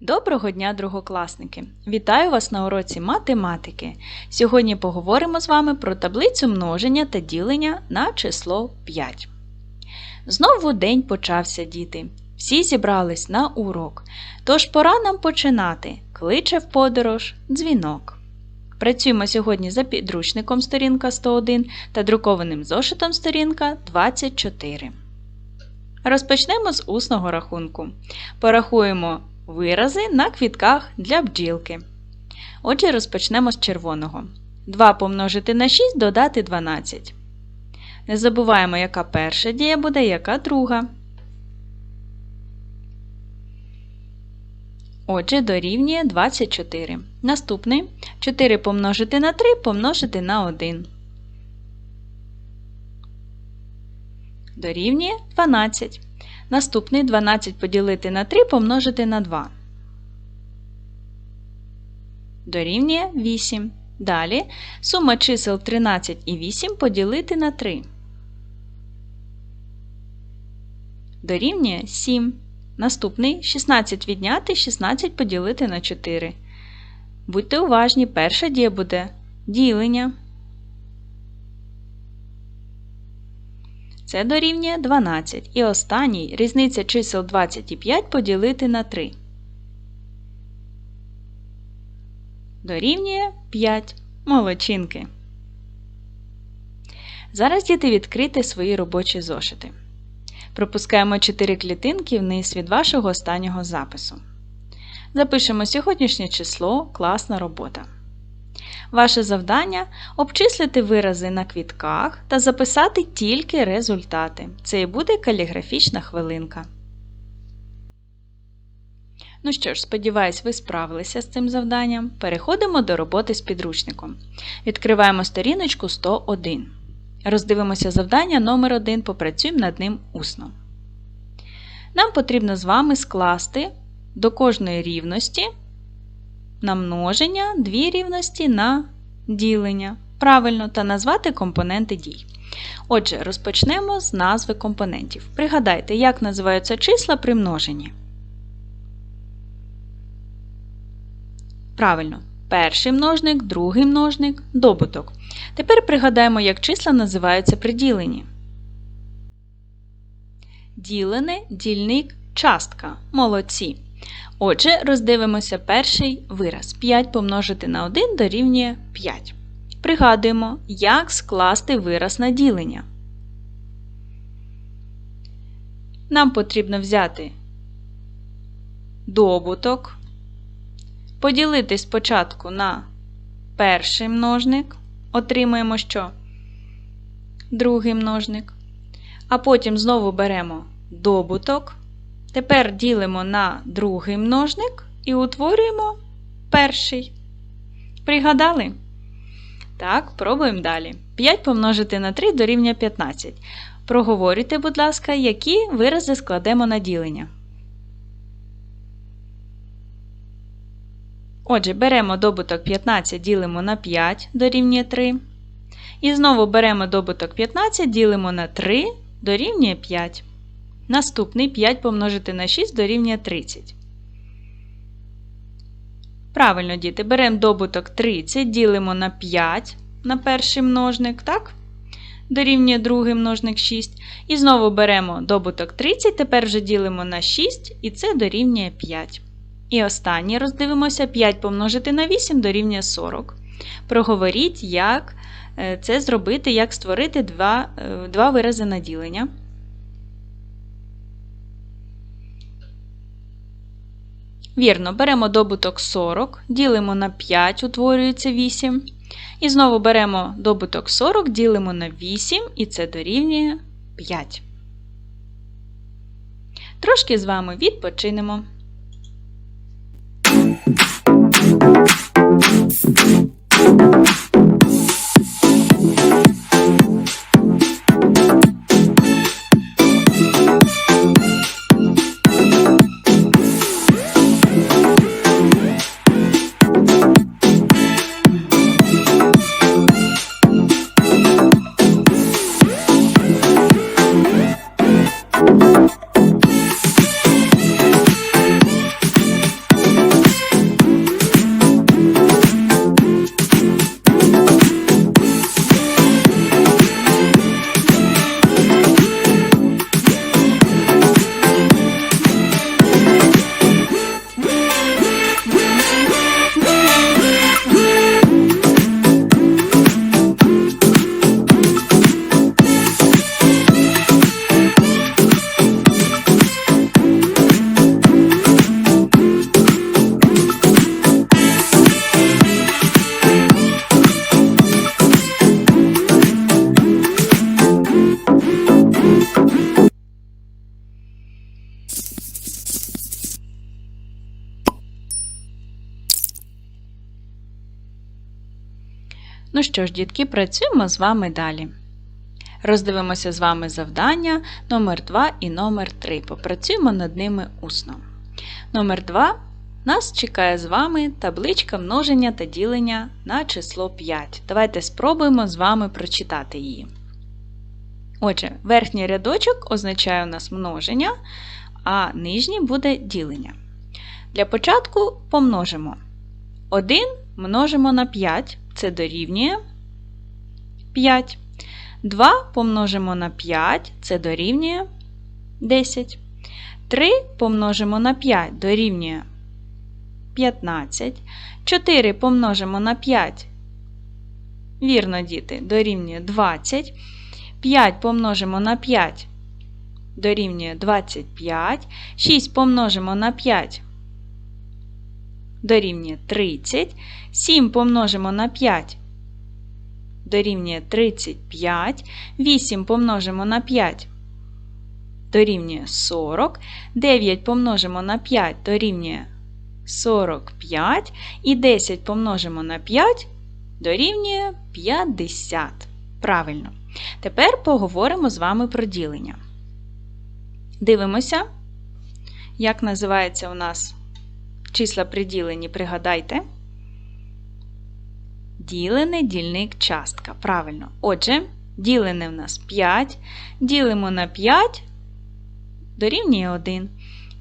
Доброго дня, другокласники! Вітаю вас на уроці математики. Сьогодні поговоримо з вами про таблицю множення та ділення на число 5. Знову день почався, діти. Всі зібрались на урок. Тож пора нам починати. Кличе в подорож дзвінок. Працюємо сьогодні за підручником сторінка 101 та друкованим зошитом сторінка 24. Розпочнемо з усного рахунку. Порахуємо вирази на квітках для бджілки. Отже, розпочнемо з червоного. 2 помножити на 6 додати 12. Не забуваємо, яка перша дія буде, яка друга. Отже, дорівнює 24. Наступний 4 помножити на 3 помножити на 1. Дорівнює 12. Наступний 12 поділити на 3 помножити на 2. Дорівнює 8. Далі сума чисел 13 і 8 поділити на 3. Дорівнює 7. Наступний 16 відняти 16 поділити на 4. Будьте уважні, перша дія буде ділення. Це дорівнює 12. І останній різниця чисел 25 поділити на 3. Дорівнює 5. Молодчинки. Зараз діти відкрити свої робочі зошити. Пропускаємо 4 клітинки вниз від вашого останнього запису. Запишемо сьогоднішнє число класна робота. Ваше завдання обчислити вирази на квітках та записати тільки результати. Це і буде каліграфічна хвилинка. Ну що ж, сподіваюсь, ви справилися з цим завданням. Переходимо до роботи з підручником. Відкриваємо сторіночку 101. Роздивимося завдання номер 1 попрацюємо над ним усно. Нам потрібно з вами скласти до кожної рівності на множення дві рівності на ділення. Правильно, та назвати компоненти дій. Отже, розпочнемо з назви компонентів. Пригадайте, як називаються числа при множенні. Правильно, перший множник, другий множник, добуток. Тепер пригадаємо, як числа називаються при діленні. Ділене, дільник, частка. Молодці. Отже, роздивимося перший вираз. 5 помножити на 1 дорівнює 5. Пригадуємо, як скласти вираз на ділення. Нам потрібно взяти добуток, поділити спочатку на перший множник, отримаємо що? Другий множник. А потім знову беремо добуток. Тепер ділимо на другий множник і утворюємо перший. Пригадали? Так, пробуємо далі. 5 помножити на 3 дорівнює 15. Проговорюйте, будь ласка, які вирази складемо на ділення. Отже, беремо добуток 15, ділимо на 5 дорівнює 3. І знову беремо добуток 15, ділимо на 3 дорівнює 5. Наступний 5 помножити на 6 дорівнює 30. Правильно, діти, беремо добуток 30, ділимо на 5 на перший множник, так? Дорівнює другий множник 6. І знову беремо добуток 30, тепер вже ділимо на 6, і це дорівнює 5. І останнє роздивимося 5 помножити на 8 дорівнює 40. Проговоріть, як е, це зробити, як створити два, е, два вирази на ділення. Вірно, беремо добуток 40, ділимо на 5, утворюється 8. І знову беремо добуток 40, ділимо на 8, і це дорівнює 5. Трошки з вами відпочинемо. Що ж, дітки, працюємо з вами далі. Роздивимося з вами завдання номер 2 і номер 3. Попрацюємо над ними усно. Номер 2 нас чекає з вами табличка множення та ділення на число 5. Давайте спробуємо з вами прочитати її. Отже, верхній рядочок означає у нас множення, а нижній буде ділення. Для початку помножимо 1 множимо на 5, це дорівнює 5. 2 помножимо на 5, це дорівнює 10. 3 помножимо на 5 дорівнює 15. 4 помножимо на 5. Вірно, діти, дорівнює 20. 5 помножимо на 5 дорівнює 25. 6 помножимо на 5 дорівнює 30. 7 помножимо на 5 дорівнює 35. 8 помножимо на 5 дорівнює 40. 9 помножимо на 5 дорівнює 45. І 10 помножимо на 5 дорівнює 50. Правильно. Тепер поговоримо з вами про ділення. Дивимося, як називається у нас числа при діленні, пригадайте. Ділений дільник частка. Правильно. Отже, ділене в нас 5. Ділимо на 5, дорівнює 1.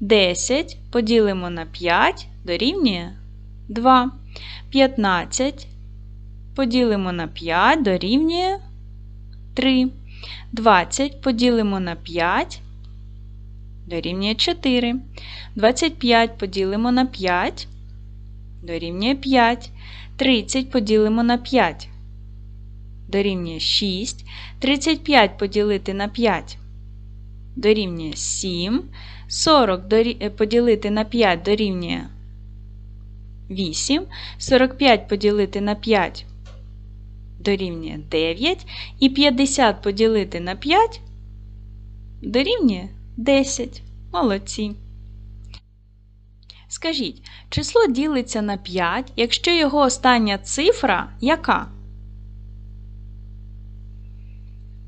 10 поділимо на 5, дорівнює 2. 15 поділимо на 5, дорівнює 3. 20 поділимо на 5, дорівнює 4. 25 поділимо на 5, дорівнює 5. 30 поділимо на 5, дорівнює 6. 35 поділити на 5, дорівнює 7. 40 поділити на 5 дорівнює 8. 45 поділити на 5 дорівнює 9. І 50 поділити на 5 дорівнює 10. Молодці. Скажіть, число ділиться на 5, якщо його остання цифра яка?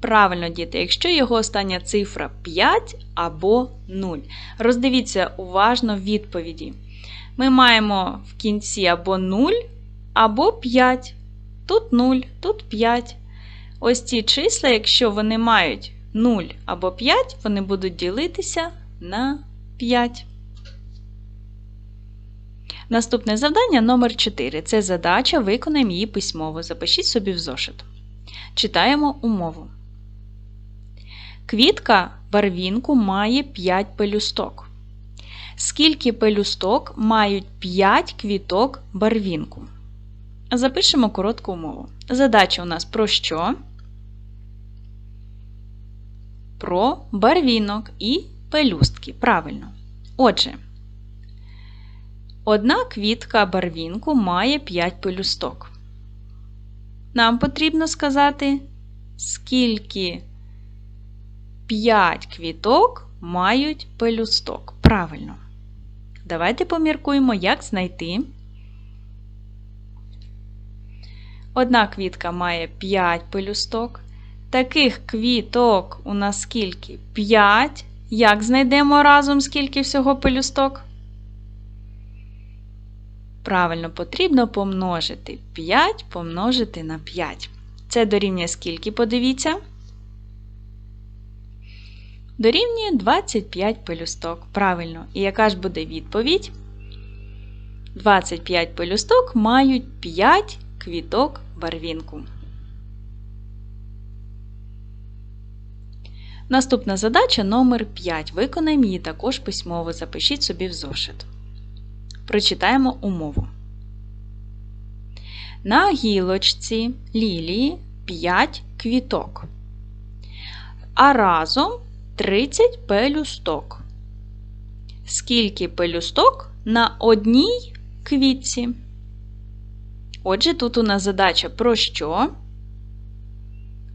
Правильно, діти, якщо його остання цифра 5 або 0. Роздивіться уважно відповіді. Ми маємо в кінці або 0, або 5. Тут 0, тут 5. Ось ці числа, якщо вони мають 0 або 5, вони будуть ділитися на 5. Наступне завдання номер 4 Це задача, виконаємо її письмово. Запишіть собі в зошит. Читаємо умову. Квітка барвінку має 5 пелюсток. Скільки пелюсток мають 5 квіток барвінку? Запишемо коротку умову. Задача у нас про що? Про барвінок і пелюстки. Правильно. Отже, одна квітка барвінку має 5 пелюсток. Нам потрібно сказати, скільки 5 квіток мають пелюсток. Правильно. Давайте поміркуємо, як знайти. Одна квітка має 5 пелюсток. Таких квіток у нас скільки? 5. Як знайдемо разом скільки всього пелюсток? Правильно, потрібно помножити 5 помножити на 5. Це дорівнює скільки, подивіться? Дорівнює 25 пелюсток. Правильно. І яка ж буде відповідь? 25 пелюсток мають 5 квіток барвінку. Наступна задача номер 5. Виконаємо її також письмово. Запишіть собі в зошит. Прочитаємо умову. На гілочці лілії 5 квіток. А разом 30 пелюсток. Скільки пелюсток на одній квітці? Отже, тут у нас задача про що?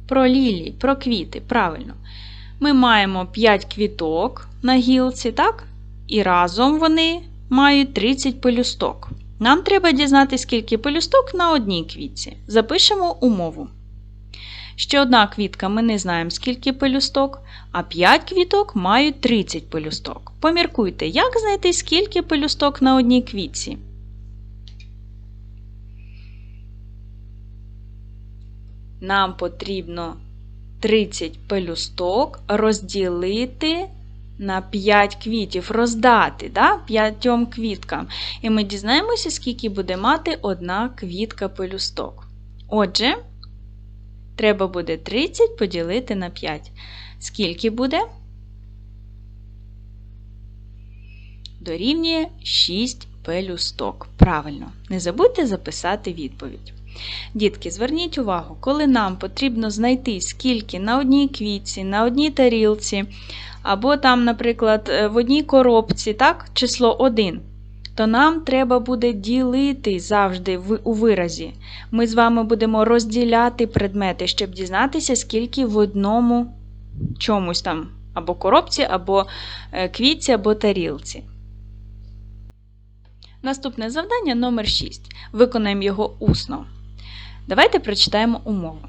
Про лілії, про квіти. Правильно. Ми маємо 5 квіток на гілці, так? І разом вони мають 30 пелюсток. Нам треба дізнатися, скільки пелюсток на одній квітці. Запишемо умову. Ще одна квітка ми не знаємо, скільки пелюсток, а 5 квіток мають 30 пелюсток. Поміркуйте, як знайти, скільки пелюсток на одній квітці. Нам потрібно 30 пелюсток розділити на 5 квітів, роздати да, 5 квіткам. І ми дізнаємося, скільки буде мати одна квітка пелюсток. Отже, треба буде 30 поділити на 5. Скільки буде? Дорівнює 6 пелюсток. Правильно, не забудьте записати відповідь. Дітки, зверніть увагу, коли нам потрібно знайти, скільки на одній квітці, на одній тарілці, або там, наприклад, е, в одній коробці, так, число 1, то нам треба буде ділити завжди у виразі. Ми з вами будемо розділяти предмети, щоб дізнатися, скільки в одному чомусь там, або коробці, або е, квітці, або тарілці. Наступне завдання номер 6. Виконаємо його усно. Давайте прочитаємо умову.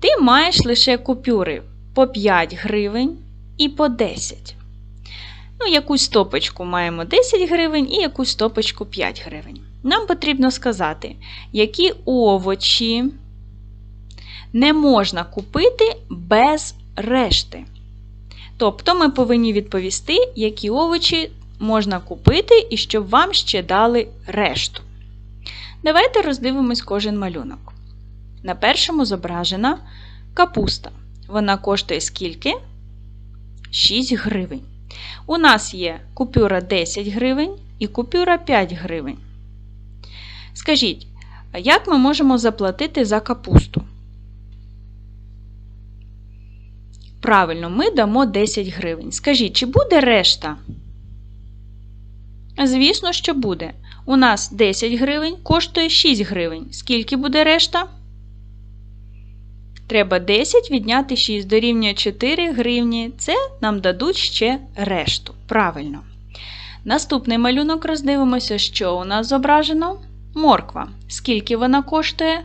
Ти маєш лише купюри по 5 гривень і по 10. Ну, якусь стопочку маємо 10 гривень і якусь стопочку 5 гривень. Нам потрібно сказати, які овочі не можна купити без решти. Тобто ми повинні відповісти, які овочі можна купити і щоб вам ще дали решту. Давайте роздивимось кожен малюнок. На першому зображена капуста. Вона коштує скільки? 6 гривень. У нас є купюра 10 гривень і купюра 5 гривень. Скажіть, як ми можемо заплатити за капусту? Правильно, ми дамо 10 гривень. Скажіть, чи буде решта? Звісно, що буде. У нас 10 гривень коштує 6 гривень. Скільки буде решта? Треба 10 відняти 6 дорівнює 4 гривні. Це нам дадуть ще решту. Правильно. Наступний малюнок роздивимося, що у нас зображено. Морква. Скільки вона коштує?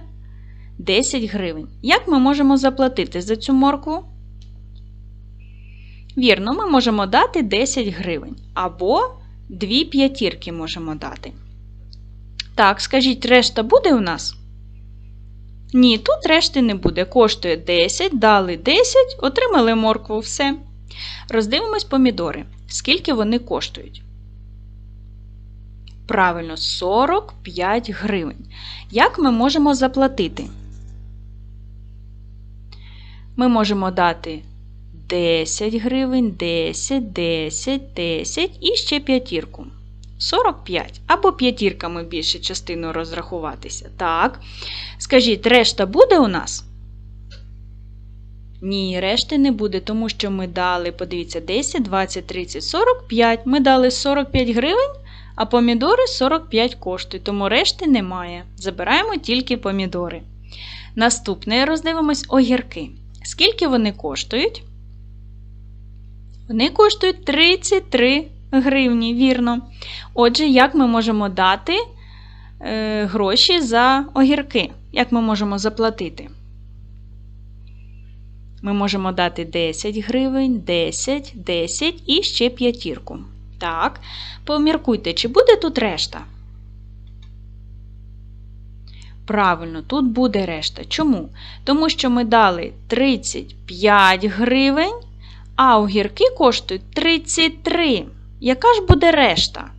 10 гривень. Як ми можемо заплатити за цю моркву? Вірно, ми можемо дати 10 гривень. Або 2 п'ятірки можемо дати. Так, скажіть, решта буде у нас? Ні, тут решти не буде. Коштує 10, дали 10, отримали моркву, все. Роздивимось помідори. Скільки вони коштують? Правильно, 45 гривень. Як ми можемо заплатити? Ми можемо дати 10 гривень, 10, 10, 10 і ще п'ятірку. 45. Або п'ятірками більше частину розрахуватися. Так. Скажіть, решта буде у нас? Ні, решти не буде, тому що ми дали, подивіться, 10, 20, 30, 45. Ми дали 45 гривень, а помідори 45 коштують, тому решти немає. Забираємо тільки помідори. Наступне роздивимось огірки. Скільки вони коштують? Вони коштують 33 гривні, вірно. Отже, як ми можемо дати е, гроші за огірки? Як ми можемо заплатити? Ми можемо дати 10 гривень, 10, 10 і ще п'ятірку. Так, поміркуйте, чи буде тут решта? Правильно, тут буде решта. Чому? Тому що ми дали 35 гривень, а огірки коштують 33. Яка ж буде решта?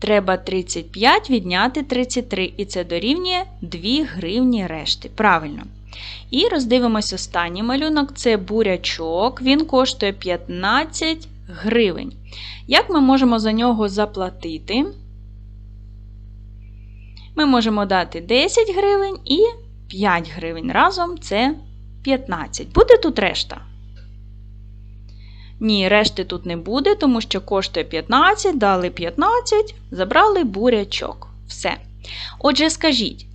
Треба 35 відняти 33, і це дорівнює 2 гривні решти. Правильно. І роздивимось останній малюнок це бурячок, він коштує 15 гривень. Як ми можемо за нього заплатити? Ми можемо дати 10 гривень і 5 гривень. Разом це 15. Буде тут решта? Ні, решти тут не буде, тому що коштує 15, дали 15, забрали бурячок. Все. Отже, скажіть,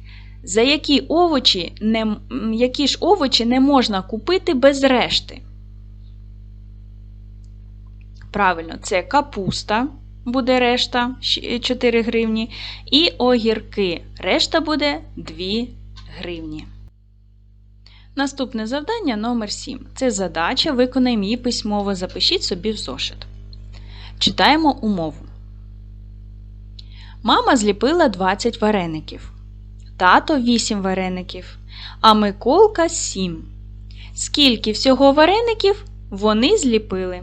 за які овочі не, які ж овочі не можна купити без решти? Правильно, це капуста, буде решта 4 гривні. І огірки. Решта буде 2 гривні. Наступне завдання номер 7. Це задача, виконаємо її письмово. Запишіть собі в зошит. Читаємо умову. Мама зліпила 20 вареників. Тато 8 вареників, а Миколка 7. Скільки всього вареників вони зліпили?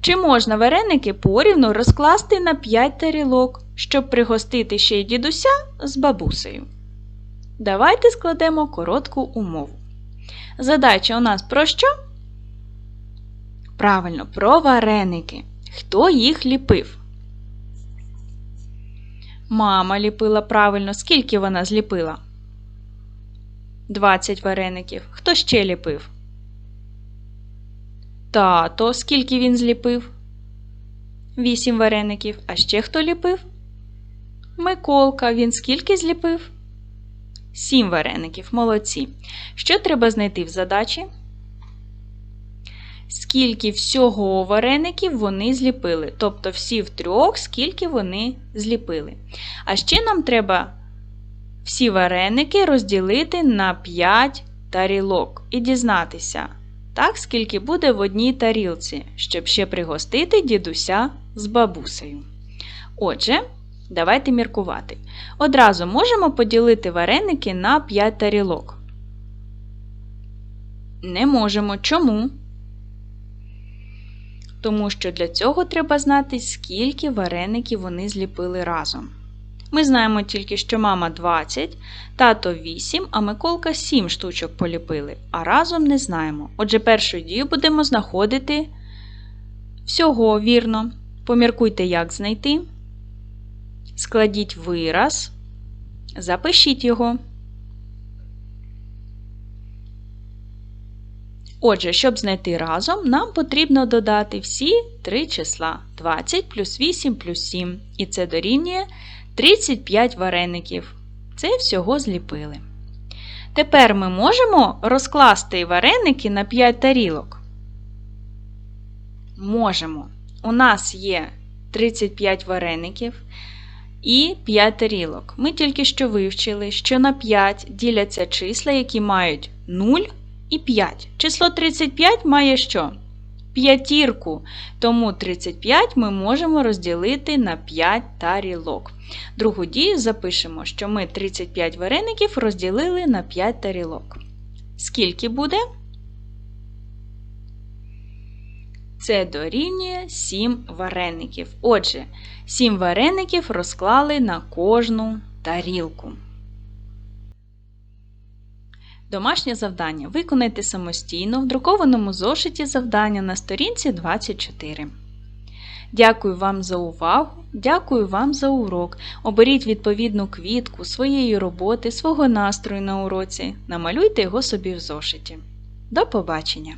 Чи можна вареники порівну розкласти на 5 тарілок, щоб пригостити ще й дідуся з бабусею? Давайте складемо коротку умову. Задача у нас про що? Правильно, про вареники. Хто їх ліпив? Мама ліпила правильно. Скільки вона зліпила? 20 вареників. Хто ще ліпив? Тато, скільки він зліпив? 8 вареників. А ще хто ліпив? Миколка, він скільки зліпив? 7 вареників. Молодці. Що треба знайти в задачі? Скільки всього вареників вони зліпили. Тобто всі в трьох, скільки вони зліпили. А ще нам треба всі вареники розділити на 5 тарілок і дізнатися, так, скільки буде в одній тарілці, щоб ще пригостити дідуся з бабусею. Отже, давайте міркувати. Одразу можемо поділити вареники на 5 тарілок. Не можемо. Чому? Тому що для цього треба знати, скільки вареників вони зліпили разом. Ми знаємо тільки, що мама 20, тато 8, а Миколка 7 штучок поліпили, а разом не знаємо. Отже, першу дію будемо знаходити всього вірно. Поміркуйте, як знайти. Складіть вираз, запишіть його. Отже, щоб знайти разом, нам потрібно додати всі три числа 20 плюс 8 плюс 7. І це дорівнює 35 вареників. Це всього зліпили. Тепер ми можемо розкласти вареники на 5 тарілок. Можемо. У нас є 35 вареників і 5 тарілок. Ми тільки що вивчили, що на 5 діляться числа, які мають 0 і 5. Число 35 має що? П'ятірку. Тому 35 ми можемо розділити на 5 тарілок. Другу дію запишемо, що ми 35 вареників розділили на 5 тарілок. Скільки буде? Це дорівнює 7 вареників. Отже, 7 вареників розклали на кожну тарілку. Домашнє завдання виконайте самостійно в друкованому зошиті завдання на сторінці 24. Дякую вам за увагу, дякую вам за урок. Оберіть відповідну квітку своєї роботи, свого настрою на уроці. Намалюйте його собі в зошиті. До побачення!